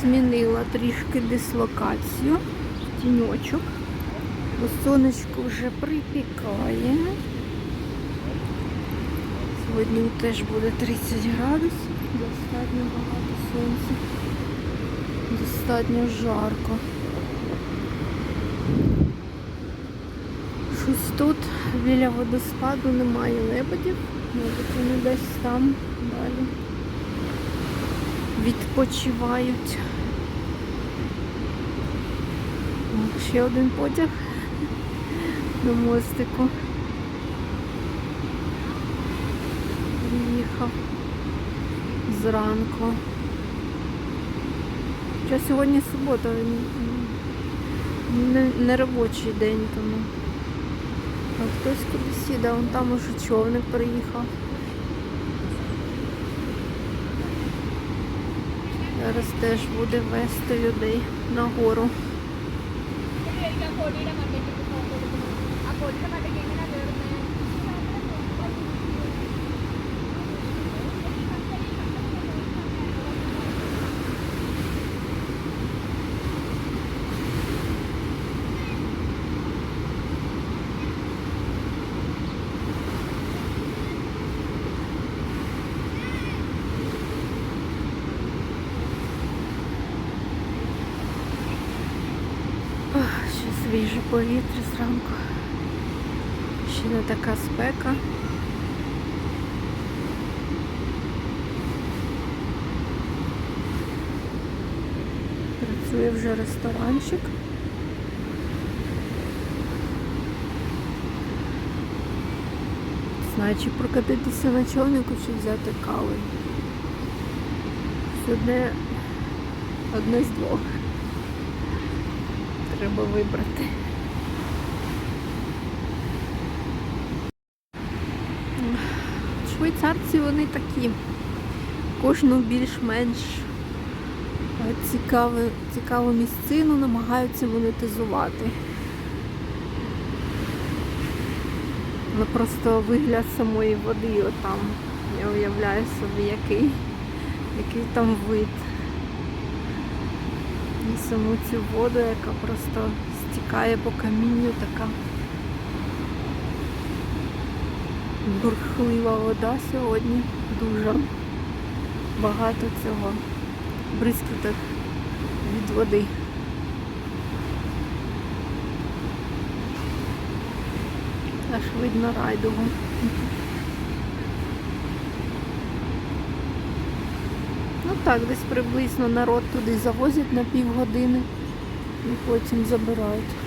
Змінила трішки дислокацію. Тіньочок, бо сонечко вже припікає. Сьогодні теж буде 30 градусів, достатньо багато сонця, достатньо жарко. Щось тут біля водоспаду немає лебедів, мабуть, вони десь там далі відпочивають. Ще один потяг до мостику. Приїхав зранку. Хоча сьогодні субота, не, не робочий день тому. А хтось кудись вон там уже човник приїхав. Зараз теж буде вести людей на повітря зранку. Ще не така спека. Працює вже ресторанчик. Знаю, чи прокатитися на човнику, чи взяти кави. Одне, одне з двох треба вибрати. Швейцарці вони такі. Кожну більш-менш е, цікаву, цікаву місцину намагаються монетизувати. Але просто вигляд самої води отам. Я уявляю собі, який, який там вид і саму цю воду, яка просто стікає по камінню, така бурхлива вода сьогодні. Дуже багато цього бризкіток від води. Аж видно райдугу. Ну так, десь приблизно народ туди завозять на півгодини і потім забирають.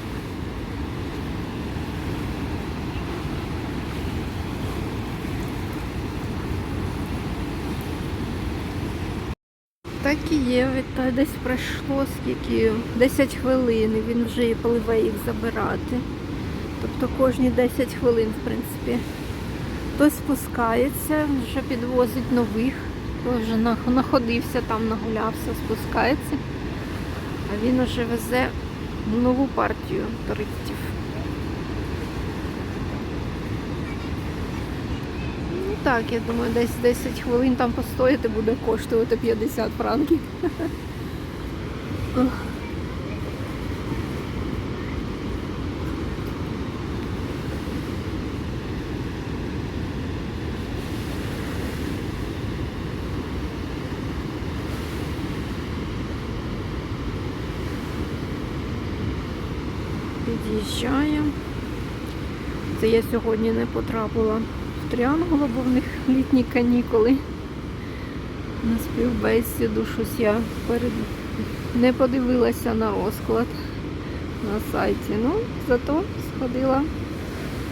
Так і є, відтак десь пройшло скільки 10 хвилин, він вже і пливе їх забирати. Тобто кожні 10 хвилин, в принципі. Хтось спускається, вже підвозить нових. Хто вже находився там, нагулявся, спускається. А він уже везе нову партію туристів. Ну так, я думаю, десь 10 хвилин там постояти буде коштувати 50 франків. Ох. Під'їжджає. Це я сьогодні не потрапила в Тріангул, бо в них літні канікули. На співбесіду щось я перед... не подивилася на розклад на сайті. Ну, зато сходила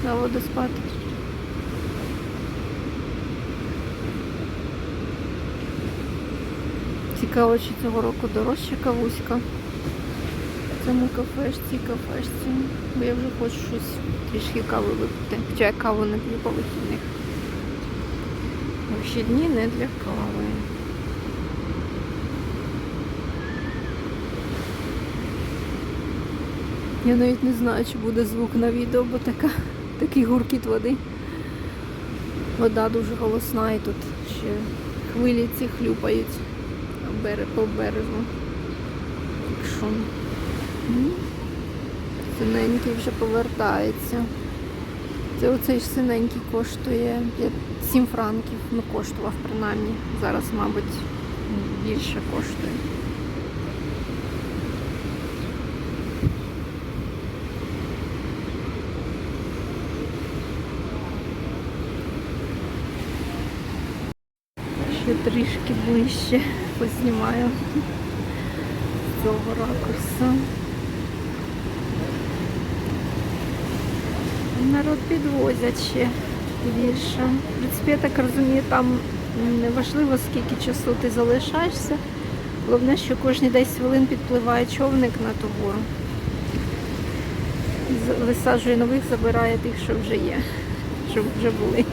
на водоспад. Цікаво, чи цього року дорожча кавуська в цьому кафешці, кафешці. Бо я вже хочу щось трішки кави випити. Хоча я каву не п'ю по вихідних. Вихідні не для кави. Я навіть не знаю, чи буде звук на відео, бо така, такий гуркіт води. Вода дуже голосна і тут ще хвилі ці хлюпають по берегу. шум. Синенький вже повертається. Це оцей синенький коштує 7 франків. Ну, коштував принаймні. Зараз, мабуть, більше коштує. Ще трішки ближче познімаю з цього ракурсу. Народ підвозять ще більше. В принципі, я так розумію, там не важливо, скільки часу ти залишаєшся. Головне, що кожні 10 хвилин підпливає човник на. З- Висаджує нових, забирає тих, що вже є, що вже були.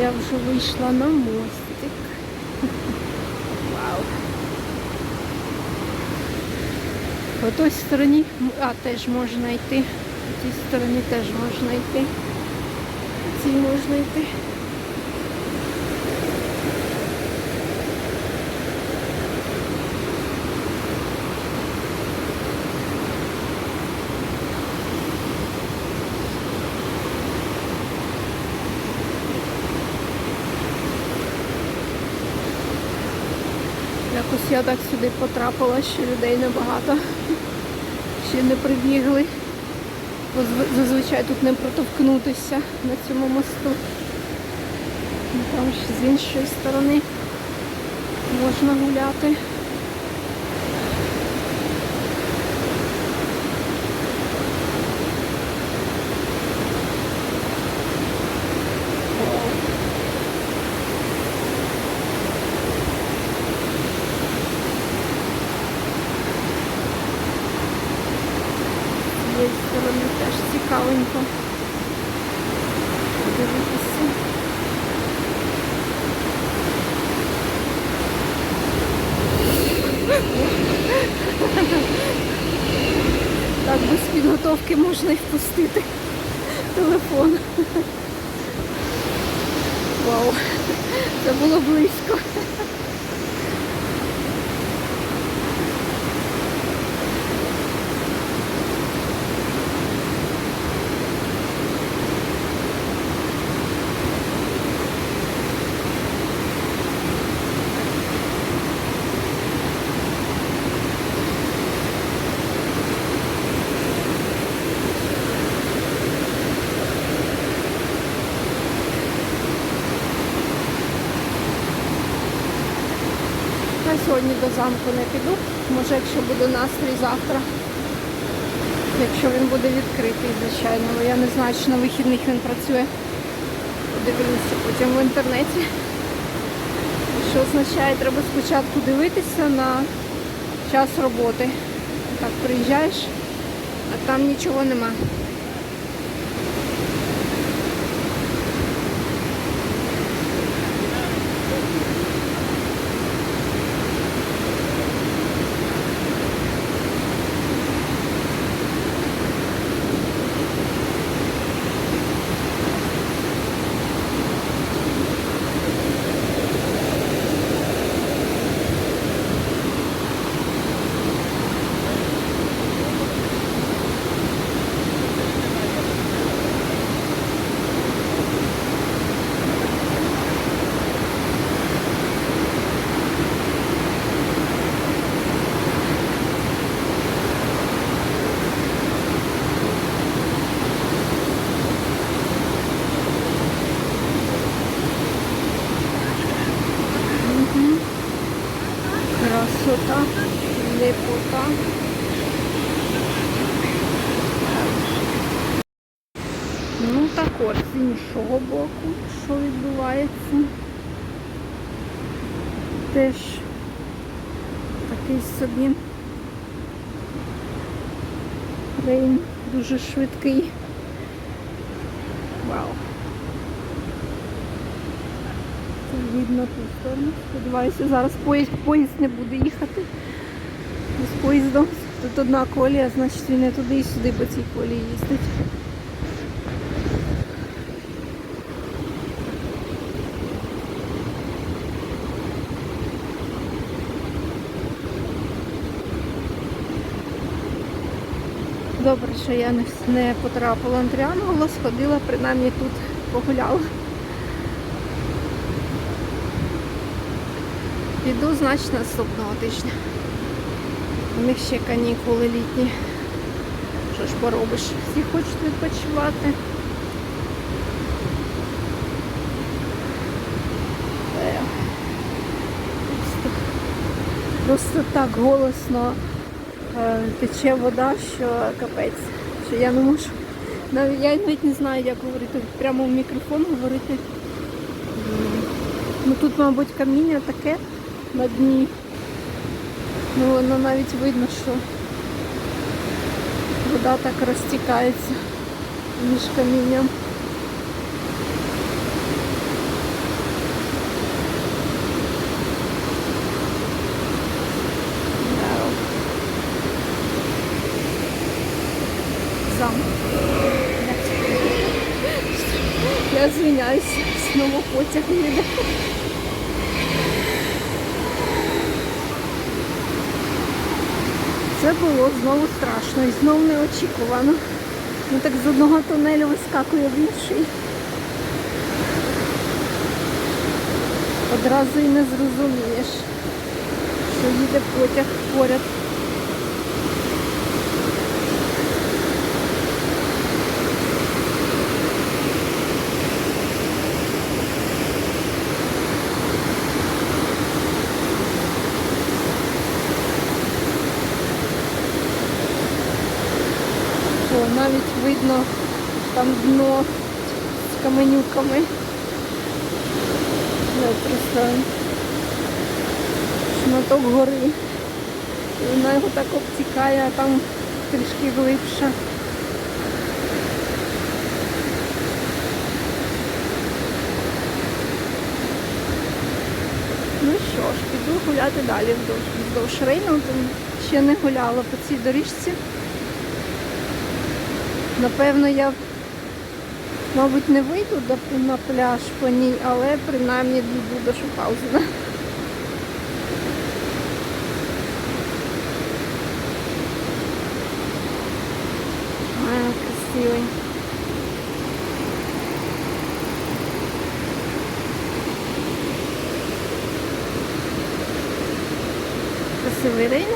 Я вже вийшла на мостик. Вау. По той стороні, а теж можна йти. По тій стороні теж можна йти. Цій можна йти. Якось я так сюди потрапила, що людей небагато. Ще не прибігли. Бо зазвичай тут не протовкнутися на цьому мосту. Там ще з іншої сторони можна гуляти. З цієї сторони теж цікавенько. Подивитися. Так, без підготовки можна і впустити телефон. Вау, це було близько. На сьогодні до замку не піду. Може, якщо буде настрій завтра. Якщо він буде відкритий, звичайно. Бо я не знаю, чи на вихідних він працює. Подивлюся потім в інтернеті. Що означає, треба спочатку дивитися на час роботи. Так, приїжджаєш, а там нічого нема. Красота, лепота. Ну так от, з іншого боку, що відбувається. Теж такий собі рейн дуже швидкий. Вау. видно ту сторону. Сподіваюся, зараз поїзд, поїзд не буде їхати. З поїздом. Тут одна колія, значить він не туди і сюди по цій колії їздить. Добре, що я не потрапила на тріангулу, сходила, принаймні тут погуляла. Піду, значить, наступного тижня. У них ще канікули літні. Що ж поробиш? Всі хочуть відпочивати. Е, Просто, так голосно е, тече вода, що капець. Що я не можу. Я навіть не знаю, як говорити. Прямо в мікрофон говорити. Ну тут, мабуть, каміння таке на дні. Ну воно навіть видно, що вода так розтікається між камінням. Да. Замок. Я звиняюсь, знову потяг їде. Було знову страшно і знову неочікувано. Ну так з одного тунелю вискакує в інший. Одразу і не зрозумієш, що їде потяг поряд. О, навіть видно там дно з каменюками. Просто шматок гори. І вона його так обтікає, а там трішки глибше. Ну що ж, піду гуляти далі вздовж, вздовж Рейну, ще не гуляла по цій доріжці. Напевно, я, мабуть, не вийду на пляж по ній, але принаймні дійду до Шухаузена. Красивий. Красивий рейн.